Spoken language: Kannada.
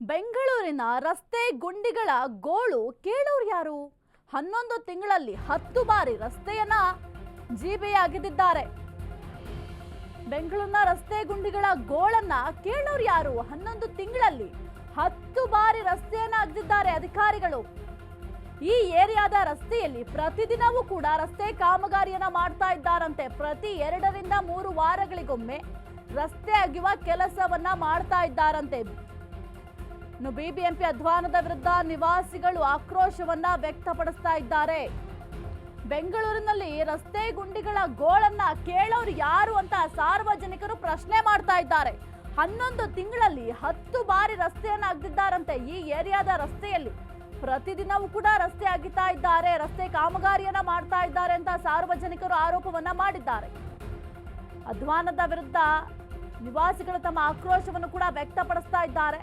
ಬೆಂಗಳೂರಿನ ರಸ್ತೆ ಗುಂಡಿಗಳ ಗೋಳು ಕೇಳೋರು ಯಾರು? ಹನ್ನೊಂದು ತಿಂಗಳಲ್ಲಿ ಹತ್ತು ಬಾರಿ ರಸ್ತೆಯನ್ನ ಜೀಬಿಯಾಗಿದ್ದಾರೆ ಬೆಂಗಳೂರಿನ ರಸ್ತೆ ಗುಂಡಿಗಳ ಗೋಳನ್ನ ಕೇಳೋರು ಯಾರು? ಹನ್ನೊಂದು ತಿಂಗಳಲ್ಲಿ ಹತ್ತು ಬಾರಿ ರಸ್ತೆಯನ್ನ ಅಗ್ದಿದ್ದಾರೆ ಅಧಿಕಾರಿಗಳು. ಈ ಏರಿಯಾದ ರಸ್ತೆಯಲ್ಲಿ ಪ್ರತಿದಿನವೂ ಕೂಡ ರಸ್ತೆ ಕಾಮಗಾರಿಯನ್ನ ಮಾಡ್ತಾ ಇದ್ದಾರಂತೆ. ಪ್ರತಿ ಎರಡರಿಂದ ಮೂರು ವಾರಗಳಿಗೊಮ್ಮೆ ರಸ್ತೆ ಅಗೆಯುವ ಕೆಲಸವನ್ನ ಮಾಡ್ತಾ ಇದ್ದಾರಂತೆ. ಇನ್ನು ಬಿಬಿಎಂಪಿ ಅಧ್ವಾನದ ವಿರುದ್ಧ ನಿವಾಸಿಗಳು ಆಕ್ರೋಶವನ್ನ ವ್ಯಕ್ತಪಡಿಸ್ತಾ ಇದ್ದಾರೆ. ಬೆಂಗಳೂರಿನಲ್ಲಿ ರಸ್ತೆ ಗುಂಡಿಗಳ ಗೋಳನ್ನ ಕೇಳೋರು ಯಾರು ಅಂತ ಸಾರ್ವಜನಿಕರು ಪ್ರಶ್ನೆ ಮಾಡ್ತಾ ಇದ್ದಾರೆ. ಹನ್ನೊಂದು ತಿಂಗಳಲ್ಲಿ ಹತ್ತು ಬಾರಿ ರಸ್ತೆಯನ್ನ ಅಗ್ದಿದ್ದಾರಂತೆ ಈ ಏರಿಯಾದ ರಸ್ತೆಯಲ್ಲಿ. ಪ್ರತಿದಿನವೂ ಕೂಡ ರಸ್ತೆ ಅಗಿತಾ ಇದ್ದಾರೆ, ರಸ್ತೆ ಕಾಮಗಾರಿಯನ್ನ ಮಾಡ್ತಾ ಇದ್ದಾರೆ ಅಂತ ಸಾರ್ವಜನಿಕರು ಆರೋಪವನ್ನ ಮಾಡಿದ್ದಾರೆ. ಅಧ್ವಾನದ ವಿರುದ್ಧ ನಿವಾಸಿಗಳು ತಮ್ಮ ಆಕ್ರೋಶವನ್ನು ಕೂಡ ವ್ಯಕ್ತಪಡಿಸ್ತಾ ಇದ್ದಾರೆ.